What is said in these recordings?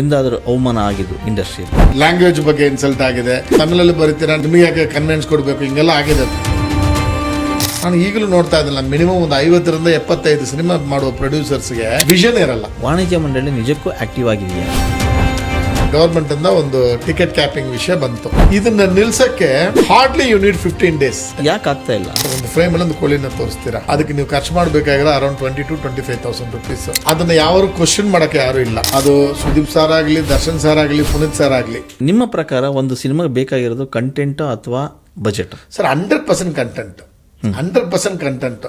ಎಂದಾದರೂ ಅವಮಾನ ಆಗಿದ್ದು ಇಂಡಸ್ಟ್ರಿ ಲ್ಯಾಂಗ್ವೇಜ್ ಬಗ್ಗೆ ಇನ್ಸಲ್ಟ್ ಆಗಿದೆ. ತಮಿಳಲ್ಲಿ ಬರೀತೀರಾ ನಿಮಗೆ ಯಾಕೆ ಕನ್ವಿನ್ಸ್ ಕೊಡಬೇಕು? ಹಿಂಗೆಲ್ಲ ಆಗಿದೆ. ನಾನು ಈಗಲೂ ನೋಡ್ತಾ ಇದ್ದಿಲ್ಲ ಮಿನಿಮಮ್ ಒಂದು ಐವತ್ತರಿಂದ ಎಪ್ಪತ್ತೈದು ಸಿನಿಮಾ ಮಾಡುವ ಪ್ರೊಡ್ಯೂಸರ್ಸ್ಗೆ ವಿಷನ್ ಇರಲ್ಲ. ವಾಣಿಜ್ಯ ಮಂಡಳಿ ನಿಜಕ್ಕೂ ಆಕ್ಟಿವ್ ಆಗಿದೆಯಾ? ಗವರ್ಮೆಂಟ್ ಇಂದ ಒಂದು ಟಿಕೆಟ್ ಕ್ಯಾಪಿಂಗ್ ವಿಷಯ ಬಂತು. ಇದನ್ನ ನಿಲ್ಸಕ್ಕೆ hardly you need fifteen days ಯಾಕೆ ಆಗ್ತಾ ಇಲ್ಲ? ಒಂದು ಫ್ರೇಮ್ ಅಲ್ಲಿ ಒಂದು ಕೋಳಿನ ತೋರಿಸ್ತೀರಾ? ಅದಕ್ಕೆ ನೀವು ಖರ್ಚು ಮಾಡಬೇಕಾಗಿರೋ around twenty to twenty five thousand rupees ಅದನ್ನ ಯಾರು ಕ್ವಶನ್ ಮಾಡಕ್ಕೆ ಯಾರು ಇಲ್ಲ. ಅದು ಸುದೀಪ್ ಸರ್ ಆಗಲಿ ದರ್ಶನ್ ಸರ್ ಆಗಲಿ ಪುನೀತ್ ಸರ್ ಆಗಲಿ. ನಿಮ್ಮ ಪ್ರಕಾರ ಒಂದು ಸಿನಿಮಾಗೆ ಬೇಕಾಗಿರೋದು ಕಂಟೆಂಟ್ ಅಥವಾ budget sir hundred percent content hundred percent content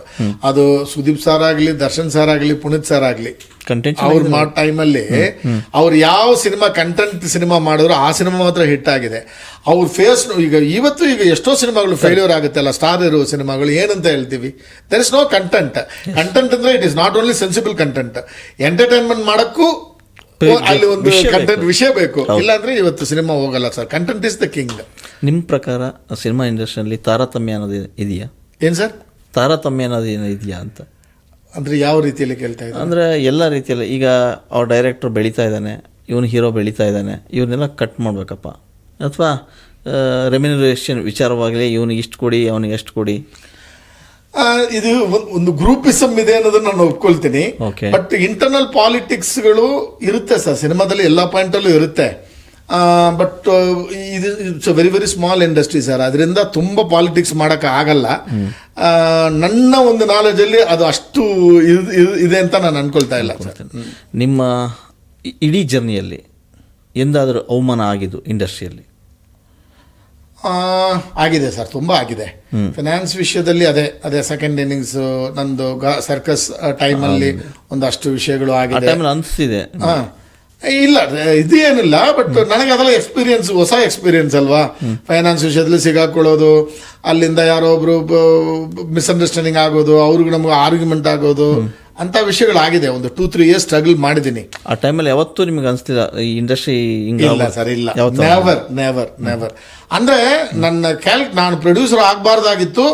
ಅದು ಸುದೀಪ್ ಸರ್ ಆಗಲಿ ದರ್ಶನ್ ಸರ್ ಆಗಲಿ ಪುನೀತ್ ಸರ್ ಆಗಲಿ ಕಂಟೆಂಟ್ ಅವ್ರು ಮಾಡೋ ಟೈಮಲ್ಲಿ ಅವ್ರು ಯಾವ ಸಿನಿಮಾ ಕಂಟೆಂಟ್ ಸಿನಿಮಾ ಮಾಡಿದ್ರು ಆ ಸಿನಿಮಾ ಮಾತ್ರ ಹಿಟ್ ಆಗಿದೆ. ಅವ್ರ ಫೇಸ್ ಈಗ ಇವತ್ತು ಈಗ ಎಷ್ಟೋ ಸಿನಿಮಾಗಳು ಫೇಲ್ಯೂರ್ ಆಗುತ್ತೆ ಅಲ್ಲ ಸ್ಟಾರ್ ಇರುವ ಸಿನಿಮಾಗಳು ಏನಂತ ಹೇಳ್ತೀವಿ? There is no content content ಅಂದ್ರೆ it is not only sensible content entertainment ಮಾಡಕ್ಕೂ ಅಲ್ಲಿ ಒಂದು ಕಂಟೆಂಟ್. ವಿಷಯ ಬೇಕು. ಇಲ್ಲಾಂದ್ರೆ ಇವತ್ತು ಸಿನಿಮಾ ಹೋಗಲ್ಲ sir content is the king ನಿಮ್ಮ ಪ್ರಕಾರ ಸಿನಿಮಾ ಇಂಡಸ್ಟ್ರಿಯಲ್ಲಿ ತಾರತಮ್ಯ ಅನ್ನೋದು ಇದೆಯಾ? ಏನ್ ಸರ್? ತಾರತಮ್ಯ ಅನ್ನೋದು ಏನೋ ಇದೆಯಾ ಅಂತ. ಅಂದರೆ ಯಾವ ರೀತಿಯಲ್ಲಿ ಕೇಳ್ತಾ ಇದ್ದಾರೆ? ಅಂದರೆ ಎಲ್ಲ ರೀತಿಯಲ್ಲಿ ಈಗ ಅವ್ರ ಡೈರೆಕ್ಟ್ರ್ ಬೆಳೀತಾ ಇದ್ದಾನೆ ಇವನು ಹೀರೋ ಬೆಳೀತಾ ಇದ್ದಾನೆ ಇವನ್ನೆಲ್ಲ ಕಟ್ ಮಾಡಬೇಕಪ್ಪ. ಅಥವಾ ರೆಮ್ಯುನರೇಷನ್ ವಿಚಾರವಾಗಲಿ ಇವನಿಗೆ ಇಷ್ಟು ಕೊಡಿ ಅವನಿಗೆ ಎಷ್ಟು ಕೊಡಿ. ಆ, ಇದು ಒಂದ್- ಒಂದು ಗ್ರೂಪಿಸಮ್ ಇದೆ ಅನ್ನೋದನ್ನ ನಾನು ಒಪ್ಕೊಳ್ತೀನಿ. Okay. ಬಟ್ ಇಂಟರ್ನಲ್ ಪಾಲಿಟಿಕ್ಸ್ಗಳು ಇರುತ್ತೆ ಸರ್ ಸಿನಿಮಾದಲ್ಲಿ ಎಲ್ಲ ಪಾಯಿಂಟಲ್ಲೂ ಇರುತ್ತೆ. ಬಟ್ ಇದು it's very very small industry sir ಅದರಿಂದ ತುಂಬ ಪಾಲಿಟಿಕ್ಸ್ ಮಾಡೋಕೆ ಆಗಲ್ಲ. ನನ್ನ ಒಂದು ನಾಲೆಜಲ್ಲಿ ಅದು ಅಷ್ಟು ಇದ್- ಅಂತ ನಾನು ಅನ್ಕೊಳ್ತಾ ಇಲ್ಲ ನಿಮ್ಮ ಇಡೀ ಜರ್ನಿಯಲ್ಲಿ ಎಂದಾದರೂ ಅವಮಾನ ಆಗಿದ್ದು ಇಂಡಸ್ಟ್ರಿಯಲ್ಲಿ ಆಗಿದೆ ಸರ್ ತುಂಬ ಆಗಿದೆ. ಫಿನಾನ್ಸ್ ವಿಷಯದಲ್ಲಿ ಅದೇ ಅದೇ ಸೆಕೆಂಡ್ ಇನ್ನಿಂಗ್ಸ್ ನಂದು ಸರ್ಕಸ್ ಟೈಮಲ್ಲಿ ಒಂದಷ್ಟು ವಿಷಯಗಳು ಆಗಿದೆ. ಅನಿಸ್ತಿದೆ ಹಾ. ಇಲ್ಲ ಇದು ಏನಿಲ್ಲ ಬಟ್ ನನಗೆ ಅದೆಲ್ಲ ಎಕ್ಸ್ಪೀರಿಯನ್ಸ್ ಹೊಸ ಎಕ್ಸ್ಪೀರಿಯನ್ಸ್ ಅಲ್ವಾ? ಫೈನಾನ್ಸ್ ವಿಷಯದಲ್ಲಿ ಸಿಗಾಕೊಳ್ಳೋದು ಅಲ್ಲಿಂದ ಯಾರೋ ಒಬ್ರು ಮಿಸ್ಅಂಡರ್ಸ್ಟ್ಯಾಂಡಿಂಗ್ ಆಗೋದು ಅವ್ರಿಗೂ ನಮ್ಗೆ ಆರ್ಗ್ಯುಮೆಂಟ್ ಆಗೋದು ಅಂತ ವಿಷಯಗಳಾಗಿದೆ. ಒಂದು ಟೂ ತ್ರೀ ಇಯರ್ಸ್ ಸ್ಟ್ರಗಲ್ ಮಾಡಿದ್ದೀನಿ. ಆ ಟೈಮಲ್ಲಿ ಯಾವತ್ತೂ ನಿಮಗೆ ಅನಿಸ್ತಿಲ್ಲ ಈ ಇಂಡಸ್ಟ್ರಿ ಇಲ್ಲ ಸರ್ ಇಲ್ಲ. ನೆವರ್ ನೆವರ್ ನೆವರ್ ಅಂದ್ರೆ ನನ್ನ ಕ್ಯಾಲ್ ನಾನು ಪ್ರೊಡ್ಯೂಸರ್ ಆಗ್ಬಾರ್ದಾಗಿತ್ತು.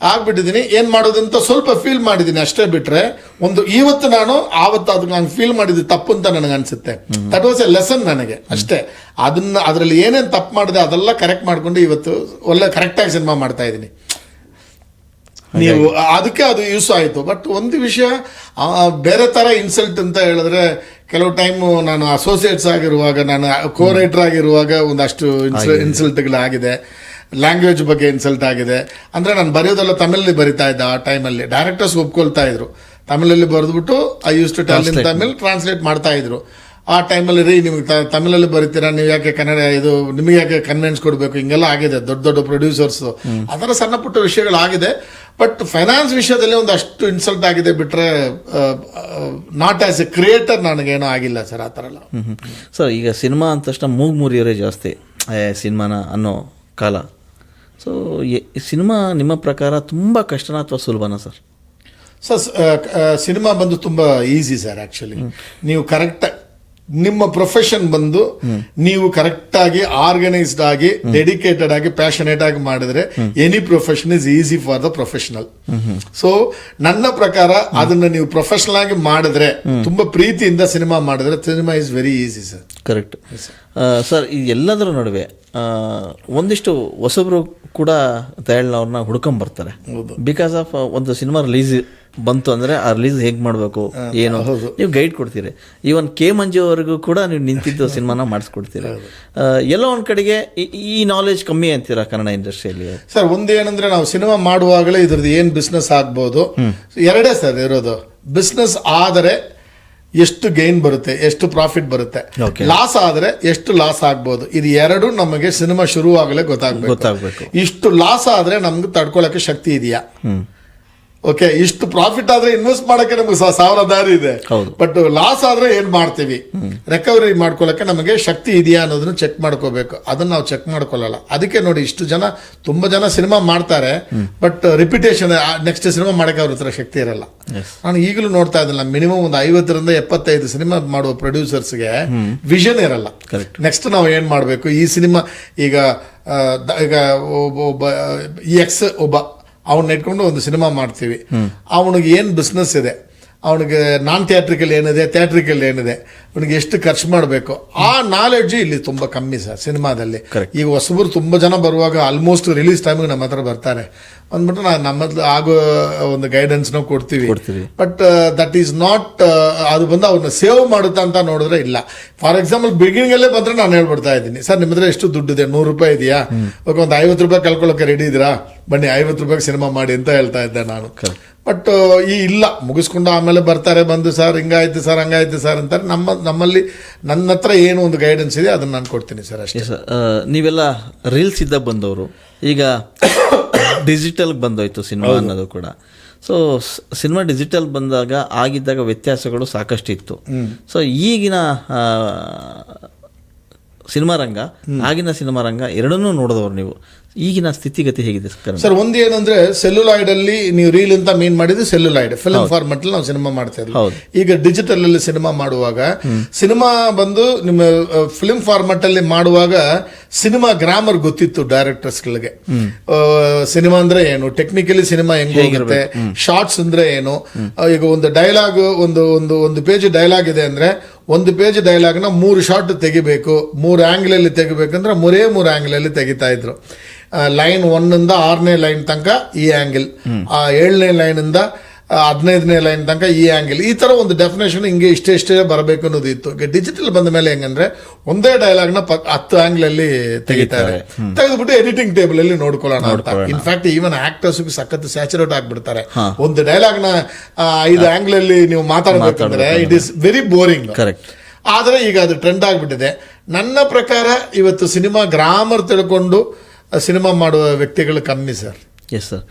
ಆಗ್ಬಿಟ್ಟಿದ್ದೀನಿ. ಏನ್ ಮಾಡೋದಂತ ಸ್ವಲ್ಪ ಫೀಲ್ ಮಾಡಿದ್ದೀನಿ. ಅಷ್ಟೇ ಬಿಟ್ರೆ ಒಂದು ಇವತ್ತು ನಾನು ಆವತ್ತು ಅದನ್ನ ನಾನು ಫೀಲ್ ಮಾಡಿದ್ದು ತಪ್ಪು ಅಂತ ನನಗೆ ಅನ್ಸುತ್ತೆ. ದಟ್ ವಾಸ್ ಎ ಲೆಸನ್ ನನಗೆ. ಅಷ್ಟೇ. ಅದನ್ನ ಅದರಲ್ಲಿ ಏನೇನ್ ತಪ್ಪು ಮಾಡಿದೆ ಅದೆಲ್ಲ ಕರೆಕ್ಟ್ ಮಾಡ್ಕೊಂಡು ಇವತ್ತು ಒಳ್ಳೆ ಕರೆಕ್ಟಾಗಿ ಸಿನಿಮಾ ಮಾಡ್ತಾ ಇದ್ದೀನಿ. ನೀವು ಅದಕ್ಕೆ ಅದು ಯೂಸ್ ಆಯಿತು. ಬಟ್ ಒಂದು ವಿಷಯ ಬೇರೆ ಥರ ಇನ್ಸಲ್ಟ್ ಅಂತ ಹೇಳಿದ್ರೆ ಕೆಲವು ಟೈಮ್ ನಾನು ಅಸೋಸಿಯೇಟ್ಸ್ ಆಗಿರುವಾಗ ನಾನು ಕೋರೈಟರ್ ಆಗಿರುವಾಗ ಒಂದಷ್ಟು ಇನ್ಸಲ್ಟ್ಗಳಾಗಿದೆ ಲ್ಯಾಂಗ್ವೇಜ್ ಬಗ್ಗೆ ಇನ್ಸಲ್ಟ್ ಆಗಿದೆ. ಅಂದರೆ ನಾನು ಬರೆಯೋದೆಲ್ಲ ತಮಿಳಲ್ಲಿ ಬರಿತಾ ಇದ್ದೆ ಆ ಟೈಮಲ್ಲಿ ಡೈರೆಕ್ಟರ್ಸ್ ಒಪ್ಕೊಳ್ತಾ ಇದ್ರು. ತಮಿಳಲ್ಲಿ ಬರೆದ್ಬಿಟ್ಟು I use to tell in Tamil translate ಮಾಡ್ತಾ ಇದ್ರು. ಆ ಟೈಮಲ್ಲಿ ರೀ ನಿಮಗೆ ತಮಿಳಲ್ಲಿ ಬರೀತೀರಾ ನೀವು ಯಾಕೆ ಕನ್ನಡ ಇದು ನಿಮಗೆ ಯಾಕೆ ಕನ್ವಿನ್ಸ್ ಕೊಡಬೇಕು? ಹಿಂಗೆಲ್ಲ ಆಗಿದೆ. ದೊಡ್ಡ ದೊಡ್ಡ ಪ್ರೊಡ್ಯೂಸರ್ಸ್ ಅದರ ಸಣ್ಣ ಪುಟ್ಟ ವಿಷಯಗಳಾಗಿದೆ. ಬಟ್ ಫೈನಾನ್ಸ್ ವಿಷಯದಲ್ಲಿ ಒಂದಷ್ಟು ಇನ್ಸಲ್ಟ್ ಆಗಿದೆ ಬಿಟ್ಟರೆ ನಾಟ್ ಆಸ್ ಎ ಕ್ರಿಯೇಟರ್ ನನಗೇನೋ ಆಗಿಲ್ಲ ಸರ್ ಆ ಥರ ಎಲ್ಲ. ಸರ್ ಈಗ ಸಿನಿಮಾ ಅಂದ ತಕ್ಷಣ ಮೂಗು ಮುರಿಯೋರೇ ಜಾಸ್ತಿ ಸಿನಿಮಾನ ಅನ್ನೋ ಕಾಲ. ಸೊ ಸಿನಿಮಾ ನಿಮ್ಮ ಪ್ರಕಾರ ತುಂಬ ಕಷ್ಟನಾ ಅಥವಾ ಸುಲಭನಾ ಸರ್? ಸರ್ ಸಿನಿಮಾ ಬಂದು ತುಂಬ ಈಸಿ ಸರ್ ಆ್ಯಕ್ಚುಲಿ ನೀವು ಕರೆಕ್ಟ್ ನಿಮ್ಮ ಪ್ರೊಫೆಷನ್ ಬಂದು ನೀವು ಕರೆಕ್ಟ್ ಆಗಿ ಆರ್ಗನೈಸ್ಡ್ ಆಗಿ ಡೆಡಿಕೇಟೆಡ್ ಆಗಿ ಪ್ಯಾಷನೇಟ್ ಆಗಿ ಮಾಡಿದ್ರೆ any profession is easy for the professional so ನನ್ನ ಪ್ರಕಾರ ಅದನ್ನ ನೀವು ಪ್ರೊಫೆಷನಲ್ ಆಗಿ ಮಾಡಿದ್ರೆ ತುಂಬಾ ಪ್ರೀತಿಯಿಂದ ಸಿನಿಮಾ ಮಾಡಿದ್ರೆ cinema is very easy sir correct sir ಈ ಎಲ್ಲದರ ನಡುವೆ ಒಂದಿಷ್ಟು ಹೊಸಬ್ರು ಕೂಡ ದಯಾಳ್ನವ್ರನ್ನ ಹುಡ್ಕೊಂಬರ್ತಾರೆ ಬಿಕಾಸ್ ಆಫ್ ಒಂದು ಸಿನಿಮಾ ರಿಲೀಸ್ ಬಂತು ಅಂದ್ರೆ ಆ ರಿಲೀಸ್ ಹೇಗೆ ಮಾಡಬೇಕು ಏನು? ನೀವು ಗೈಡ್ ಕೊಡ್ತೀರಿ. ಈವನ್ ಕೆ ಮಂಜು ಅವರಿಗೂ ಕೂಡ ನೀವು ನಿಂತಿದ್ದು ಸಿನಿಮಾನ ಮಾಡಿಸ್ಕೊಡ್ತೀರಿ. ಎಲ್ಲ ಒಂದು ಕಡೆಗೆ ಈ- ನಾಲೆಜ್ ಕಮ್ಮಿ ಅಂತೀರಾ ಕನ್ನಡ ಇಂಡಸ್ಟ್ರಿಯಲ್ಲಿ ಸರ್ ಒಂದೇನಂದ್ರೆ ನಾವು ಸಿನಿಮಾ ಮಾಡುವಾಗಲೇ ಇದ್ರದ್ದು ಏನ್ ಬಿಸ್ನೆಸ್ ಆಗ್ಬೋದು? ಎರಡೇ ಸರ್ ಇರೋದು. ಬಿಸ್ನೆಸ್ ಆದರೆ ಎಷ್ಟು ಗೈನ್ ಬರುತ್ತೆ ಎಷ್ಟು ಪ್ರಾಫಿಟ್ ಬರುತ್ತೆ. ಲಾಸ್ ಆದರೆ ಎಷ್ಟು ಲಾಸ್ ಆಗ್ಬೋದು? ಇದು ಎರಡು ನಮಗೆ ಸಿನಿಮಾ ಶುರುವಾಗಲೇ ಗೊತ್ತಾಗಬೇಕು. ಗೊತ್ತಾಗ್ಬೇಕು. ಇಷ್ಟು ಲಾಸ್ ಆದರೆ ನಮ್ಗೆ ತಡ್ಕೊಳಕ್ಕೆ ಶಕ್ತಿ ಇದೆಯಾ? ಓಕೆ ಇಷ್ಟು ಪ್ರಾಫಿಟ್ ಆದ್ರೆ ಇನ್ವೆಸ್ಟ್ ಮಾಡಕ್ಕೆ ನಮ್ಗೆ ಸಾವಿರ ದಾರಿ ಇದೆ. ಬಟ್ ಲಾಸ್ ಆದ್ರೆ ಏನ್ ಮಾಡ್ತೀವಿ? ರಿಕವರಿ ಮಾಡ್ಕೊಳಕ್ಕೆ ನಮಗೆ ಶಕ್ತಿ ಇದೆಯಾ ಅನ್ನೋದನ್ನ ಚೆಕ್ ಮಾಡ್ಕೋಬೇಕು. ಅದನ್ನ ನಾವು ಚೆಕ್ ಮಾಡ್ಕೊಳ್ಳಲ್ಲ. ಅದಕ್ಕೆ ನೋಡಿ ಇಷ್ಟು ಜನ ತುಂಬಾ ಜನ ಸಿನಿಮಾ ಮಾಡ್ತಾರೆ ಬಟ್ ರಿಪಿಟೇಷನ್ ನೆಕ್ಸ್ಟ್ ಸಿನಿಮಾ ಮಾಡಕ್ಕೆ ಅವ್ರ ಹತ್ರ ಶಕ್ತಿ ಇರಲ್ಲ. ನಾನು ಈಗಲೂ ನೋಡ್ತಾ ಇದ್ದಿಲ್ಲ ಮಿನಿಮಮ್ ಒಂದು ಐವತ್ತರಿಂದ ಎಪ್ಪತ್ತೈದು ಸಿನಿಮಾ ಮಾಡುವ ಪ್ರೊಡ್ಯೂಸರ್ಸ್ಗೆ ವಿಷನ್ ಇರಲ್ಲ. ನೆಕ್ಸ್ಟ್ ನಾವು ಏನ್ ಮಾಡಬೇಕು? ಈ ಸಿನಿಮಾ ಈಗ ಈಗ ಒಬ್ಬ ಒಬ್ಬ ಎಕ್ಸ್ ಒಬ್ಬ ಅವನ್ನ ಇಟ್ಕೊಂಡು ಒಂದು ಸಿನಿಮಾ ಮಾಡ್ತೀವಿ. ಅವನಿಗೆ ಏನು ಬಿಸ್ನೆಸ್ ಇದೆ? ಅವನಿಗೆ ನಾನ್ ಥಿಯೇಟ್ರಿಕಲ್ ಏನಿದೆ? ಥಿಯೇಟ್ರಿಕಲ್ ಏನಿದೆ? ಅವನಿಗೆ ಎಷ್ಟು ಖರ್ಚು ಮಾಡಬೇಕು? ಆ ನಾಲೆಡ್ಜ್ ಇಲ್ಲಿ ತುಂಬ ಕಮ್ಮಿ ಸರ್ ಸಿನಿಮಾದಲ್ಲಿ. ಈಗ ಹೊಸಬರು ತುಂಬ ಜನ ಬರುವಾಗ ಆಲ್ಮೋಸ್ಟ್ ರಿಲೀಸ್ ಟೈಮಿಗೆ ನಮ್ಮ ಹತ್ರ ಬರ್ತಾರೆ. ಅಂದ್ಬಿಟ್ಟು ನಾವು ನಮ್ಮದ್ಲು ಆಗೋ ಒಂದು ಗೈಡೆನ್ಸ್ ನಾವು ಕೊಡ್ತೀವಿ. ಬಟ್ ದಟ್ ಈಸ್ ನಾಟ್ ಅದು ಬಂದು ಅವ್ರನ್ನ ಸೇವ್ ಮಾಡುತ್ತಾ ಅಂತ ನೋಡಿದ್ರೆ ಇಲ್ಲ. ಫಾರ್ ಎಕ್ಸಾಂಪಲ್ ಬಿಗಿನಿಂಗ್ ಅಲ್ಲೇ ಬಂದ್ರೆ ನಾನು ಹೇಳ್ಬಿಡ್ತಾ ಇದ್ದೀನಿ. ಸರ್ ನಿಮ್ಮ ಹತ್ರ ಎಷ್ಟು ಇದೆ ನೂರು ರೂಪಾಯಿ ಇದೆಯಾ? ಓಕೆ ಒಂದು ಐವತ್ತು ರೂಪಾಯಿ ಕಳ್ಕೊಳ್ಳೋಕೆ ರೆಡಿ ಇದ್ದೀರಾ? ಬನ್ನಿ ಐವತ್ತು ರೂಪಾಯಿಗೆ ಸಿನಿಮಾ ಮಾಡಿ ಅಂತ ಹೇಳ್ತಾ ಇದ್ದೆ ನಾನು. ಬಟ್ ಈ ಇಲ್ಲ. ಮುಗಿಸ್ಕೊಂಡು ಆಮೇಲೆ ಬರ್ತಾರೆ ಬಂದು ಸರ್ ಹಿಂಗಾಯ್ತು ಸರ್ ಹಂಗಾಯ್ತು ಸರ್ ಅಂತಾರೆ. ನಮ್ಮ ನಮ್ಮಲ್ಲಿ ನನ್ನ ಹತ್ರ ಏನು ಒಂದು ಗೈಡೆನ್ಸ್ ಇದೆ ಅದನ್ನ ನಾನು ಕೊಡ್ತೀನಿ ಸರ್ ಅಷ್ಟೇ. ಸರ್ ನೀವೆಲ್ಲ ರೀಲ್ಸ್ ಇದ್ದ ಬಂದವರು ಈಗ ಡಿಜಿಟಲ್ ಬಂದೋಯ್ತು ಸಿನಿಮಾ ಅನ್ನೋದು ಕೂಡ. ಸೊ ಸಿನಿಮಾ ಡಿಜಿಟಲ್ ಬಂದಾಗ ಆಗಿದ್ದಾಗ ವ್ಯತ್ಯಾಸಗಳು ಸಾಕಷ್ಟು ಇತ್ತು ಸೊ ಈಗಿನ ಸಿನಿಮಾ ರಂಗ ಆಗಿನ ಸಿನಿಮಾ ರಂಗ ಎರಡನ್ನೂ ನೋಡಿದವರು ನೀವು. ಈಗಿನ ಸ್ಥಿತಿಗತಿ ಹೇಗಿದೆ ಸರ್ ಒಂದೇನಂದ್ರೆ ಸೆಲ್ಯುಲಾಯ್ಡ್ ಅಲ್ಲಿ ನೀವು ರೀಲ್ ಅಂತ ಮೀನ್ ಮಾಡಿದ್ರೆ ಸೆಲ್ಯುಲಾಯ್ಡ್. ಫಿಲ್ಮ್ ಫಾರ್ಮೆಟ್ ಅಲ್ಲಿ ನಾವು ಸಿನಿಮಾ ಮಾಡ್ತಾ ಇದ್ವಿ. ಈಗ ಡಿಜಿಟಲ್ ಅಲ್ಲಿ ಸಿನಿಮಾ ಮಾಡುವಾಗ ಸಿನಿಮಾ ಬಂದು ನಿಮ್ಮ ಫಿಲ್ಮ್ ಫಾರ್ಮೆಟ್ ಅಲ್ಲಿ ಮಾಡುವಾಗ ಸಿನಿಮಾ ಗ್ರಾಮರ್ ಗೊತ್ತಿತ್ತು ಡೈರೆಕ್ಟರ್ಸ್ ಗಳಿಗೆ. ಸಿನಿಮಾ ಅಂದ್ರೆ ಏನು? ಟೆಕ್ನಿಕಲಿ ಸಿನಿಮಾ ಹೆಂಗ್ ಹೋಗುತ್ತೆ? ಶಾರ್ಟ್ಸ್ ಅಂದ್ರೆ ಏನು? ಈಗ ಒಂದು ಡೈಲಾಗ್ ಒಂದು ಒಂದು ಒಂದು ಪೇಜ್ ಡೈಲಾಗ್ ಇದೆ ಅಂದ್ರೆ ಒಂದು ಪೇಜ್ ಡೈಲಾಗ್ನ ಮೂರು ಶಾರ್ಟ್ ತೆಗಿಬೇಕು ಮೂರು ಆಂಗಲ್ ಅಲ್ಲಿ ತೆಗಿಬೇಕಂದ್ರೆ ಮೂರೇ ಮೂರು ಆಂಗಲ್ ಅಲ್ಲಿ ತೆಗಿತಾ ಇದ್ರು. ಲೈನ್ ಒನ್ನಿಂದ ಆರನೇ ಲೈನ್ ತನಕ ಈ ಆಂಗಲ್ ಆ ಏಳನೇ ಲೈನ್ ಇಂದ ಆ, ಹದಿನೈದನೇ ಲೈನ್ ತನಕ ಈ ಆಂಗಲ್ ಈ ತರ ಒಂದು ಡೆಫಿನೇಷನ್ ಹಿಂಗೆ ಇಷ್ಟೇ ಇಷ್ಟೇ ಬರಬೇಕು ಅನ್ನೋದು ಇತ್ತು. ಡಿಜಿಟಲ್ ಬಂದ ಮೇಲೆ ಹೆಂಗಂದ್ರೆ ಒಂದೇ ಡೈಲಾಗ್ನ ಪ- ಹತ್ತು ಆಂಗಲ್ ಅಲ್ಲಿ ತೆಗಿತಾರೆ. ತೆಗೆದ್ಬಿಟ್ಟು ಎಡಿಟಿಂಗ್ ಟೇಬಲ್ ಅಲ್ಲಿ ನೋಡ್ಕೊಳ್ಳೋಣ ಅಂತ. ಇನ್ಫ್ಯಾಕ್ಟ್ ಈವನ್ ಆಕ್ಟರ್ಸ್ ಸಖತ್ ಸ್ಯಾಚುರೇಟ್ ಆಗ್ಬಿಡ್ತಾರೆ. ಒಂದು ಡೈಲಾಗ್ನ ಆ, ಐದು ಆಂಗಲ್ ಅಲ್ಲಿ ನೀವು ಮಾತಾಡಬೇಕಂದ್ರೆ it is very boring correct ಆದರೆ ಈಗ ಅದು ಟ್ರೆಂಡ್ ಆಗಿಬಿಟ್ಟಿದೆ. ನನ್ನ ಪ್ರಕಾರ ಇವತ್ತು ಸಿನಿಮಾ ಗ್ರಾಮರ್ ತಿಳ್ಕೊಂಡು ಸಿನಿಮಾ ಮಾಡುವ ವ್ಯಕ್ತಿಗಳು ಕಮ್ಮಿ ಸರ್. ಎಸ್ ಸರ್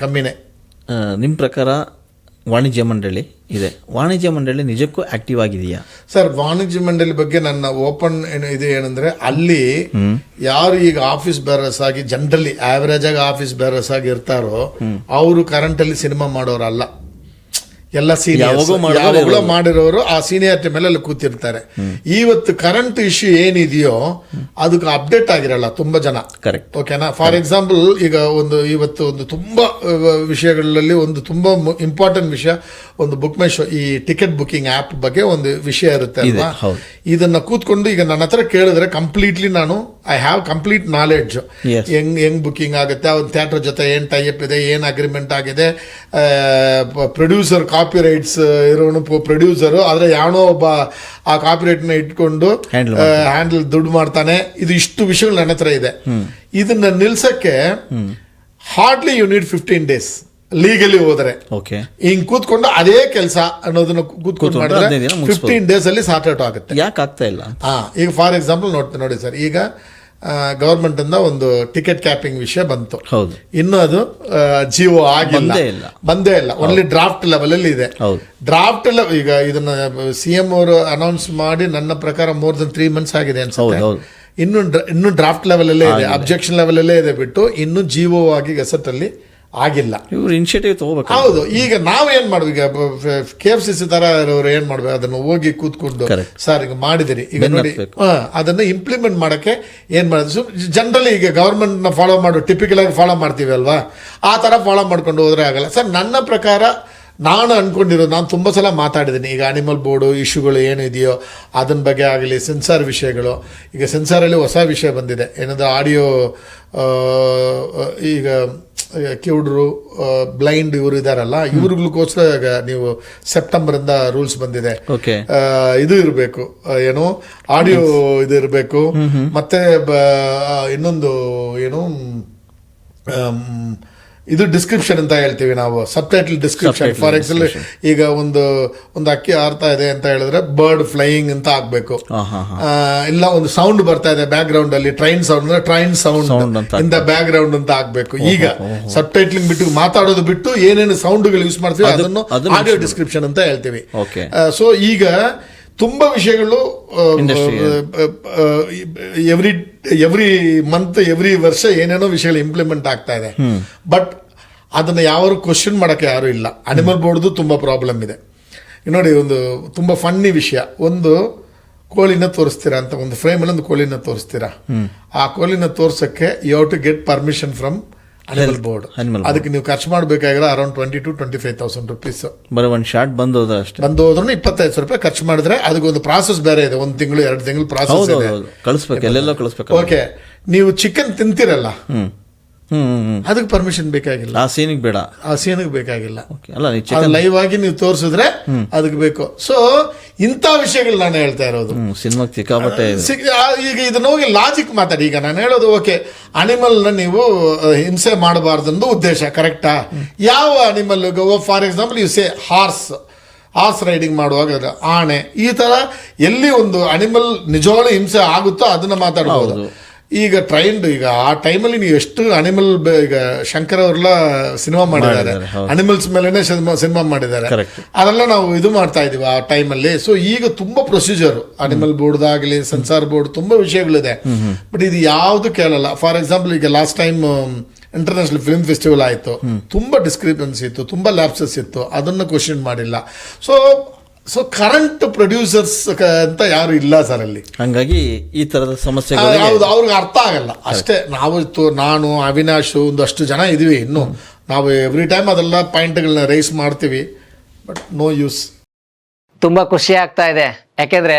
ಕಮ್ಮಿನೇ. ನಿಮ್ಮ ಪ್ರಕಾರ ವಾಣಿಜ್ಯ ಮಂಡಳಿ ಇದೆ. ವಾಣಿಜ್ಯ ಮಂಡಳಿ ನಿಜಕ್ಕೂ ಆಕ್ಟಿವ್ ಆಗಿದೆಯಾ? ಸರ್ ವಾಣಿಜ್ಯ ಮಂಡಳಿ ಬಗ್ಗೆ ನನ್ನ ಓಪನ್ ಇದು ಏನಂದ್ರೆ ಅಲ್ಲಿ ಯಾರು ಈಗ ಆಫೀಸ್ ಬ್ಯಾರಸ್ ಆಗಿ ಜನರಲಿ ಆವರೇಜ್ ಆಗಿ ಆಫೀಸ್ ಬ್ಯಾರಸ್ ಆಗಿ ಇರ್ತಾರೋ ಅವರು ಕರೆಂಟ್ ಅಲ್ಲಿ ಸಿನಿಮಾ ಮಾಡೋರಲ್ಲ. ಎಲ್ಲ ಸೀನಿಯರ್ ಮಾಡಿರೋರು ಆ ಸೀನಿಯಾರಿಟಿ ಮೇಲೆ ಅಲ್ಲಿ ಕೂತಿರ್ತಾರೆ. ಇವತ್ತು ಕರೆಂಟ್ ಇಶ್ಯೂ ಏನಿದೆಯೋ ಅದಕ್ಕೆ ಅಪ್ಡೇಟ್ ಆಗಿರಲ್ಲ ತುಂಬಾ ಜನ. ಕರೆಕ್ಟ್ ಓಕೆನಾ ಫಾರ್ ಎಕ್ಸಾಂಪಲ್ ಈಗ ಒಂದು ಇವತ್ತು ಒಂದು ತುಂಬಾ ವಿಷಯಗಳಲ್ಲಿ ಒಂದು ತುಂಬಾ ಇಂಪಾರ್ಟೆಂಟ್ ವಿಷಯ ಒಂದು ಬುಕ್ ಮೈ ಶೋ ಈ ಟಿಕೆಟ್ ಬುಕಿಂಗ್ ಆಪ್ ಬಗ್ಗೆ ಒಂದು ವಿಷಯ ಇರುತ್ತೆ ಅಲ್ವಾ? ಇದನ್ನ ಕೂತ್ಕೊಂಡು ಈಗ ನನ್ನ ಹತ್ರ ಕೇಳಿದ್ರೆ ಕಂಪ್ಲೀಟ್ಲಿ ನಾನು ಐ ಹ್ಯಾವ್ ಕಂಪ್ಲೀಟ್ ನಾಲೆಡ್ಜ್. ಹೆಂಗ್ ಹೆಂಗ್ ಬುಕಿಂಗ್ ಆಗುತ್ತೆ ಅವ್ನ ಥಿಯೇಟರ್ ಜೊತೆ ಏನ್ ಟೈಅಪ್ ಇದೆ ಏನ್ ಅಗ್ರಿಮೆಂಟ್ ಆಗಿದೆ ಪ್ರೊಡ್ಯೂಸರ್ ಕಾಪಿ ರೈಟ್ಸ್ ಇರೋನು ಪ್ರೊಡ್ಯೂಸರ್ ಆದ್ರೆ ಯಾವನೋ ಒಬ್ಬ ಆ ಕಾಪಿ ನ ಇಟ್ಕೊಂಡು ಹ್ಯಾಂಡಲ್ ದುಡ್ಡು ಮಾಡ್ತಾನೆ. ಇದು ಇಷ್ಟು ವಿಷಯಗಳು ನನ್ನ ಹತ್ರ ಇದೆ. ಇದನ್ನ ನಿಲ್ಸಕ್ಕೆ hardly you need fifteen days legally ಹೋದರೆ. ಓಕೆ ಹಿಂಗ್ ಕೂತ್ಕೊಂಡು ಅದೇ ಕೆಲಸ ಅನ್ನೋದನ್ನ ಕೂತ್ಕೊಂಡು ಮಾಡಿದ್ರೆ. ಫಿಫ್ಟೀನ್ ಡೇಸ್ ಅಲ್ಲಿ ಸಾರ್ಟ್ ಔಟ್ ಆಗುತ್ತೆ. ಯಾಕೆ ಆಗ್ತಾ ಇಲ್ಲ ಹಾ ಈಗ ಫಾರ್ ಎಕ್ಸಾಂಪಲ್ ನೋಡ್ತೀನಿ ನೋಡಿ ಸರ್ ಈಗ ಗವರ್ಮೆಂಟ್ ಇಂದ ಒಂದು ಟಿಕೆಟ್ ಕ್ಯಾಪಿಂಗ್ ವಿಷಯ ಬಂತು. ಹೌದು. ಇನ್ನು ಅದು ಜಿಒ ಆಗಿಲ್ಲ. ಬಂದೇ ಇಲ್ಲ. ಬಂದೇ ಇಲ್ಲ. ಓನ್ಲಿ ಡ್ರಾಫ್ಟ್ ಲೆವೆಲ್ ಅಲ್ಲಿ ಇದೆ. ಡ್ರಾಫ್ಟ್ ಲೆವೆಲ್ ಈಗ ಇದನ್ನ ಸಿ ಎಂ ಅವರು ಅನೌನ್ಸ್ ಮಾಡಿ ನನ್ನ ಪ್ರಕಾರ ಮೋರ್ ದನ್ ತ್ರೀ ಮಂತ್ಸ್ ಆಗಿದೆ ಅನ್ಸುತ್ತೆ. ಇನ್ನು ಇನ್ನು ಡ್ರಾಫ್ಟ್ ಲೆವೆಲ್ ಅಲ್ಲೇ ಇದೆ. ಅಬ್ಜೆಕ್ಷನ್ ಲೆವೆಲ್ ಅಲ್ಲೇ ಇದೆ ಬಿಟ್ಟು ಇನ್ನು ಜಿಒ ಆಗಿ ಗೆಸೆಟ್ ಅಲ್ಲಿ ಆಗಿಲ್ಲ. ಇವ್ರು ಇನಿಷಿಯೇಟಿವ್ ತಗೋಬೇಕು. ಹೌದು ಈಗ ನಾವು ಏನು ಮಾಡ್ಬೇಕು ಈಗ ಕೆ ಎಫ್ ಸಿ ಸಿ ತರ ಇರೋರು ಏನು ಮಾಡ್ಬೇಕು ಅದನ್ನು ಹೋಗಿ ಕೂತ್ಕೊಂಡು. ಸರ್ ಈಗ ಮಾಡಿದಿರಿ. ಈಗ ನೋಡಿ ಅದನ್ನ ಇಂಪ್ಲಿಮೆಂಟ್ ಮಾಡೋಕ್ಕೆ ಏನು ಮಾಡೋದು? ಜನರಲಿ ಈಗ ಗೌರ್ಮೆಂಟ್ನ ನ ಫಾಲೋ ಮಾಡೋ ಟಿಪಿಕಲ್ ಆಗಿ ಫಾಲೋ ಮಾಡ್ತೀವಿ ಅಲ್ವಾ? ಆ ಥರ ಫಾಲೋ ಮಾಡ್ಕೊಂಡು ಹೋದರೆ ಆಗಲ್ಲ. ಸರ್ ನನ್ನ ಪ್ರಕಾರ ನಾನು ಅಂದ್ಕೊಂಡಿರೋದು ನಾನು ತುಂಬ ಸಲ ಮಾತಾಡಿದ್ದೀನಿ. ಈಗ ಅನಿಮಲ್ ಬೋರ್ಡು ಇಶ್ಯೂಗಳು ಏನಿದೆಯೋ ಅದನ್ನ ಬಗ್ಗೆ ಆಗಲಿ ಸೆನ್ಸಾರ್ ವಿಷಯಗಳು. ಈಗ ಸೆನ್ಸಾರಲ್ಲಿ ಹೊಸ ವಿಷಯ ಬಂದಿದೆ. ಏನದು ಆಡಿಯೋ ಈಗ ಕಿವುಡ್ರು ಬ್ಲೈಂಡ್ ಇವರು ಇದಾರಲ್ಲ ಇವ್ರಿಗೋಸ್ಕರ ನೀವು ಸೆಪ್ಟೆಂಬರ್ ಇಂದ ರೂಲ್ಸ್ ಬಂದಿದೆ. ಇದು ಇರಬೇಕು. ಏನು ಆಡಿಯೋ ಇದು ಇರಬೇಕು. ಮತ್ತೆ ಇನ್ನೊಂದು ಏನು ಇದು ಡಿಸ್ಕ್ರಿಪ್ಷನ್ ಅಂತ ಹೇಳ್ತೀವಿ ನಾವು. Subtitle description for example ಈಗ ಒಂದು ಒಂದು ಅಕ್ಕಿ ಆರ್ತಾ ಇದೆ ಅಂತ ಹೇಳಿದ್ರೆ ಬರ್ಡ್ ಫ್ಲೈಯಿಂಗ್ ಅಂತ ಆಗ್ಬೇಕು. ಇಲ್ಲ ಒಂದು ಸೌಂಡ್ ಬರ್ತಾ ಇದೆ ಬ್ಯಾಕ್ ಗ್ರೌಂಡ್ ಅಲ್ಲಿ ಟ್ರೈನ್ ಸೌಂಡ್ ಅಂದ್ರೆ ಟ್ರೈನ್ ಸೌಂಡ್ ಇಂದ ಬ್ಯಾಕ್ ಗ್ರೌಂಡ್ ಅಂತ ಆಗ್ಬೇಕು. ಈಗ ಸಬ್ ಟೈಟ್ಲಿಂಗ್ ಬಿಟ್ಟು ಮಾತಾಡೋದು ಬಿಟ್ಟು ಏನೇನು ಸೌಂಡ್ಗಳು ಯೂಸ್ ಮಾಡ್ತೀವಿ ಅದು- ಅದನ್ನು ಆಡಿಯೋ ಡಿಸ್ಕ್ರಿಪ್ಷನ್ ಅಂತ ಹೇಳ್ತೀವಿ. ಓಕೆ ಸೊ ಈಗ ತುಂಬಾ ವಿಷಯಗಳು. ಎವ್ರಿ ಎವ್ರಿ ಮಂತ್ ಎವ್ರಿ ವರ್ಷ ಏನೇನೋ ವಿಷಯಗಳು ಇಂಪ್ಲಿಮೆಂಟ್ ಆಗ್ತಾ ಇದೆ. ಬಟ್ ಅದನ್ನ ಯಾರು ಕ್ವಶನ್ ಮಾಡಕ್ಕೆ ಯಾರು ಇಲ್ಲ. ಅನಿಮಲ್ ಬೋರ್ಡ್ದು ತುಂಬಾ ಪ್ರಾಬ್ಲಮ್ ಇದೆ. ನೋಡಿ ಒಂದು ತುಂಬಾ ಫನ್ನಿ ವಿಷಯ. ಒಂದು ಕೋಳಿನ ತೋರಿಸ್ತೀರಾ ಅಂತ ಒಂದು ಫ್ರೇಮ್ ಅಲ್ಲಿ ಒಂದು ಕೋಳಿನ ತೋರಿಸ್ತೀರಾ? ಆ ಕೋಳಿನ ತೋರ್ಸಕ್ಕೆ you have to get permission from animal board animal ಅದಕ್ಕೆ ನೀವು ಖರ್ಚು ಮಾಡಬೇಕಾಗಿರೋ around twenty to twenty five thousand rupees ಬರೀ ಒಂದು ಶಾರ್ಟ್ ಬಂದು ಹೋದ ಅಷ್ಟೇ. ಬಂದು ಹೋದ್ರೂ ಇಪ್ಪತ್ತೈದು ಸಾವಿರ ರೂಪಾಯಿ ಖರ್ಚು ಮಾಡಿದ್ರೆ ಅದಕ್ಕೊಂದು ಪ್ರಾಸೆಸ್ ಬೇರೆ ಇದೆ. ಒಂದು ತಿಂಗಳು ಎರಡು ತಿಂಗಳು ಪ್ರಾಸೆಸ್ ಹೌದು ಇದೆ. ಹೌದು. ಕಳಿಸ್ಬೇಕು ಎಲ್ಲೆಲ್ಲೋ ಕಳಿಸ್ಬೇಕು ಓಕೆ ನೀವು ಚಿಕನ್ ತಿಂತಿರಲ್ಲ? ಅದಕ್ಕೆ ಪರ್ಮಿಷನ್ ಬೇಕಾಗಿಲ್ಲ. ಆ ಸೀನಿಗೆ ಬೇಡ. ಆ ಸೀನಿಗೆ ಬೇಕಾಗಿಲ್ಲ. ಅಲ್ಲ ಲೈವ್ ಆಗಿ ನೀವು ತೋರಿಸಿದ್ರೆ ಅದಕ್ಕೆ ಬೇಕು. ಸೊ ಇಂಥ ವಿಷಯಗಳು ನಾನು ಹೇಳ್ತಾ ಇರೋದು. ಸಿನಿಮಾ ಸಿನಿಮಾಗೆ ಸಿಕ್ಕಾಪಟ್ಟೆ. ಈಗ ಇದನ್ನ ಹೋಗಿ ಲಾಜಿಕ್ ಮಾತಾಡಿ. ಈಗ ನಾನು ಹೇಳೋದು ಓಕೆ ಅನಿಮಲ್ನ ನೀವು ಹಿಂಸೆ ಮಾಡಬಾರ್ದಂದು ಉದ್ದೇಶ ಕರೆಕ್ಟಾ ಯಾವ animal for example you say horse horse riding ಮಾಡುವಾಗ ಆಣೆ ಈ ತರ ಎಲ್ಲಿ ಒಂದು ಅನಿಮಲ್ ನಿಜವಾಗ್ಲೂ ಹಿಂಸೆ ಆಗುತ್ತೋ ಅದನ್ನ ಮಾತಾಡ್ಬೋದು. ಹೌದು. ಈಗ ಟ್ರೈನ್ಡ್ ಈಗ ಆ ಟೈಮಲ್ಲಿ ನೀವು ಎಷ್ಟು ಅನಿಮಲ್ ಈಗ ಶಂಕರ್ ಅವರೆಲ್ಲ ಸಿನಿಮಾ ಮಾಡಿದ್ದಾರೆ. ಅನಿಮಲ್ಸ್ ಮೇಲೆನೆ ಸಿನಿಮಾ ಮಾಡಿದ್ದಾರೆ. ಅದೆಲ್ಲ ನಾವು ಇದು ಮಾಡ್ತಾ ಇದೀವಿ ಆ ಟೈಮಲ್ಲಿ ಸೊ ಈಗ ತುಂಬಾ ಪ್ರೊಸೀಜರ್ ಅನಿಮಲ್ ಬೋರ್ಡ್ ಆಗಲಿ ಸೆನ್ಸಾರ್ ಬೋರ್ಡ್ ತುಂಬಾ ವಿಷಯಗಳಿದೆ. ಬಟ್ ಇದು ಯಾವುದು ಕೇಳಲ್ಲ. ಫಾರ್ ಎಕ್ಸಾಂಪಲ್ ಈಗ last time international film festival ಆಯಿತು. ತುಂಬಾ ಡಿಸ್ಕ್ರಿಪೆನ್ಸಿ ಇತ್ತು ತುಂಬಾ ಲ್ಯಾಪ್ಸಸ್ ಇತ್ತು. ಅದನ್ನು ಕ್ವಶನ್ ಮಾಡಿಲ್ಲ. ಸೊ ಸೊ ಕರೆಂಟ್ ಪ್ರೊಡ್ಯೂಸರ್ಸ್ ಅಂತ ಯಾರು ಇಲ್ಲ ಸರ್ ಅಲ್ಲಿ. ಹಂಗಾಗಿ ಈ ತರದ ಸಮಸ್ಯೆ ಹೌದು ಅವ್ರಿಗೆ ಅರ್ಥ ಆಗಲ್ಲ. ಅಷ್ಟೇ ನಾವು ತು- ನಾನು ಅವಿನಾಶ್ ಒಂದಷ್ಟು ಜನ ಇದೀವಿ ಇನ್ನು. ನಾವು ಎವ್ರಿ ಟೈಮ್ ಅದೆಲ್ಲ ಪಾಯಿಂಟ್ಗಳನ್ನ ರೈಸ್ ಮಾಡ್ತೀವಿ ಬಟ್ ನೋ ಯೂಸ್ ತುಂಬ ಖುಷಿ ಆಗ್ತಾ ಇದೆ. ಯಾಕೆಂದರೆ